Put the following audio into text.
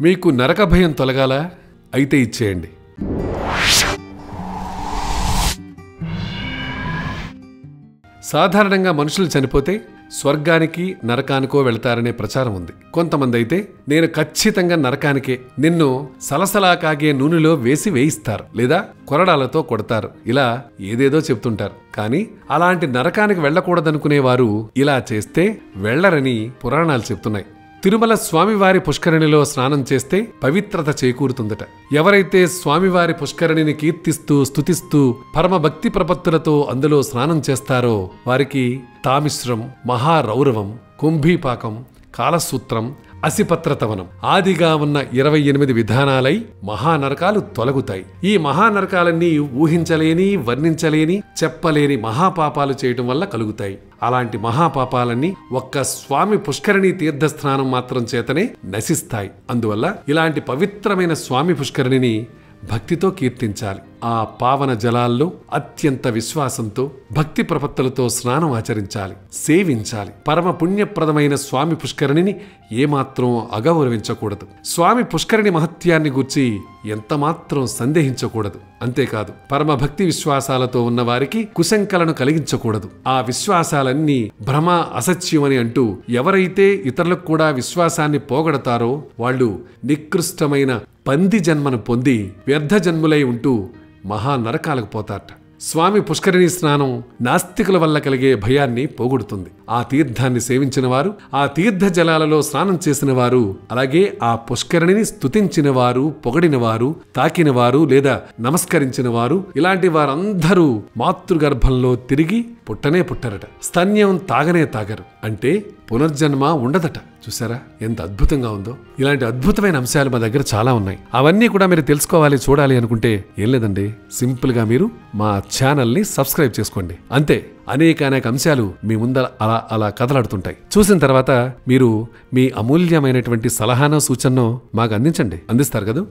మీకు నరక భయం తొలగాల? అయితే ఇచ్చేయండి. సాధారణంగా మనుషులు చనిపోతే స్వర్గానికి నరకానికో వెళతారనే ప్రచారం ఉంది. కొంతమంది అయితే నేను ఖచ్చితంగా నరకానికే నిన్ను సలసలా కాగే నూనెలో వేసి వేయిస్తారు లేదా కొరడాలతో కొడతారు ఇలా ఏదేదో చెప్తుంటారు. కానీ అలాంటి నరకానికి వెళ్ళకూడదనుకునేవారు ఇలా చేస్తే వెళ్ళరని పురాణాలు చెప్తున్నాయి. తిరుమల స్వామివారి పుష్కరిణిలో స్నానం చేస్తే పవిత్రత చేకూరుతుందట. ఎవరైతే స్వామివారి పుష్కరిణిని కీర్తిస్తూ స్తుతిస్తూ పరమ భక్తి ప్రపత్తులతో అందులో స్నానం చేస్తారో వారికి తామిశ్రం మహారౌరవం కుంభీపాకం కాలసూత్రం అసిపత్రతవనం ఆదిగా ఉన్న ఇరవై ఎనిమిది విధానాలై మహానరకాలు తొలగుతాయి. ఈ మహానరకాలన్నీ ఊహించలేని వర్ణించలేని చెప్పలేని మహాపాపాలు చేయటం వల్ల కలుగుతాయి. అలాంటి మహాపాపాలన్నీ ఒక్క స్వామి పుష్కరిణి తీర్థస్నానం మాత్రం చేతనే నశిస్తాయి. అందువల్ల ఇలాంటి పవిత్రమైన స్వామి పుష్కరిణిని భక్తితో కీర్తించాలి. ఆ పావన జలాల్లో అత్యంత విశ్వాసంతో భక్తి ప్రపత్తులతో స్నానం ఆచరించాలి సేవించాలి. పరమ పుణ్యప్రదమైన స్వామి పుష్కరిణిని ఏమాత్రం అగౌరవించకూడదు. స్వామి పుష్కరిణి మహత్యాన్ని గూర్చి ఎంతమాత్రం సందేహించకూడదు. అంతేకాదు పరమ భక్తి విశ్వాసాలతో ఉన్నవారికి కుశంకలను కలిగించకూడదు. ఆ విశ్వాసాలన్నీ భ్రమ అసత్యమని అంటూ ఎవరైతే ఇతరులకు కూడా విశ్వాసాన్ని పోగొడతారో వాళ్ళు నికృష్టమైన పంది జన్మను పొంది వ్యర్థ జన్ములై ఉంటూ మహా నరకాలకు పోతారట. స్వామి పుష్కరిణి స్నానం నాస్తికుల వల్ల కలిగే భయాన్ని పోగొడుతుంది. ఆ తీర్థాన్ని సేవించిన వారు ఆ తీర్థ జలాలలో స్నానం చేసిన వారు అలాగే ఆ పుష్కరిణిని స్తుతించిన వారు పొగడిన వారు తాకిన వారు లేదా నమస్కరించిన వారు ఇలాంటి వారందరూ మాతృగర్భంలో తిరిగి పుట్టనే పుట్టరట. స్తన్యం తాగనే తాగరు. అంటే పునర్జన్మ ఉండదట. చూసారా ఎంత అద్భుతంగా ఉందో. ఇలాంటి అద్భుతమైన అంశాలు మా దగ్గర చాలా ఉన్నాయి. అవన్నీ కూడా మీరు తెలుసుకోవాలి చూడాలి అనుకుంటే ఏం లేదండి. సింపుల్గా మీరు మా ఛానల్ని సబ్స్క్రైబ్ చేసుకోండి. అంతే. అనేక అనేక అంశాలు మీ ముందర అలా అలా కదలాడుతుంటాయి. చూసిన తర్వాత మీరు మీ అమూల్యమైనటువంటి సలహానో సూచనో మాకు అందించండి. అందిస్తారు కదా?